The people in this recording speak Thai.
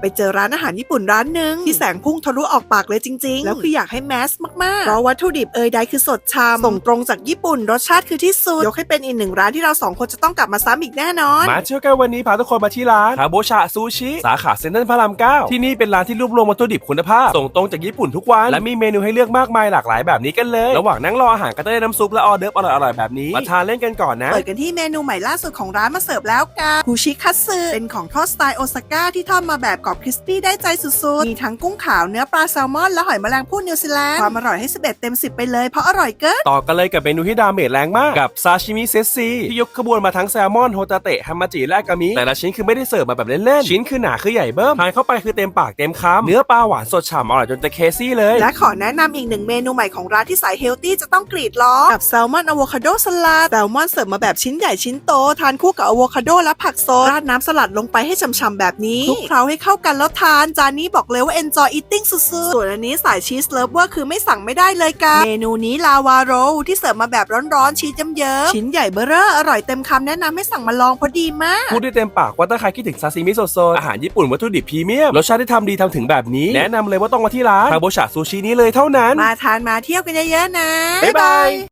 ไปเจอร้านอาหารญี่ปุ่นร้านหนึ่งที่แสงพุ่งทะลุออกปากเลยจริง ๆ แล้วคืออยากให้แมสมากๆ เพราะวัตถุดิบเอยใดคือสดชามส่งตรงจากญี่ปุ่น รสชาติคือที่สุด ยกให้เป็นอีกหนึ่งร้านที่เราสองคนจะต้องกลับมาซ้ำอีกแน่นอน มาเที่ยวกันวันนี้พาทุกคนมาที่ร้านคาโบชาซูชิสาขาเซ็นทรัลพระรามเก้าที่นี่เป็นร้านที่รวบรวมวัตถุดิบคุณภาพ ส่งตรงจากญี่ปุ่นทุกวัน และมีเมนูให้เลือกมากมายหลากหลายแบบนี้กันเลย ระหว่างนั่งรออาหารก็จะได้น้ำซุปและออเดิร์ฟอร่อยๆแบบนี้มาทานเล่นกันก่อนนะเปิดกันที่เมนูใหม่ล่าสุดของร้านมาเสิร์ฟแล้วกันคูชิคัตสึเป็นของทอดสไตล์โอซาก้าที่ทอดมาแบบกรอบคริสปี้ได้ใจสุดๆ มีทั้งกุ้งขาวเนื้อปลาแซลมอนและหอยแมลงภู่นิวซีแลนด์ความอร่อยให้ 11 เต็ม 10 ไปเลยเพราะอร่อยเกินต่อกันเลยกับเมนูที่ดาเมจแรงมากกับซาชิมิเซตซีที่ยกขบวนมาทั้งแซลมอนโฮตาเตะฮัมมาจิและอากามิแต่ละชิ้นคือไม่ได้เสิร์ฟมาแบบเล่นๆชิ้นคือหนาคือใหญ่เบิ้มทานเข้าไปคือเต็มปากเต็มคำเนื้อปลาหวานสดฉ่ำอร่อยจนจะเคซี่เลย และขอแนะนำอีกหนึ่งเมนูใหม่ของร้านที่สายเฮลตี้จะต้องกรีดร้องกับแซลมอนอะโวคาโดสลัดแซลมอนเสิร์ฟมาแบบชิ้นใหญ่ชิ้นโตทานคู่กับอะโวคาโดและผักสดราดน้ำสลัดลงไปให้ฉ่ำๆแบบนี้คลุกเคล้าให้เข้ากันแล้วทาน จานนี้บอกเลยว่า enjoy eating สุดๆ ส่วนอันนี้สายชีสเลิฟเวอร์คือไม่สั่งไม่ได้เลยกันเมนูนี้ลาวาโรลที่เสิร์ฟมาแบบร้อนๆชีสเยิ้มๆชิ้นใหญ่เบ้อเร่ออร่อยเต็มคำแนะนำให้สั่งมาลองเพราะดีมาก พูดได้เต็มปากว่าถ้าใครคิดถึงซาซิมิสดๆอาหารญี่ปุ่นวัตถุดิบพรีเมียมรสชาติที่ทำดีทำถึงแบบนี้ แนะนำเลยว่าต้องมาที่ร้านคาโบชาซูชินี้เลยเท่านั้น มาทานมาเที่ยวกันเยอะๆนะ บ๊ายบาย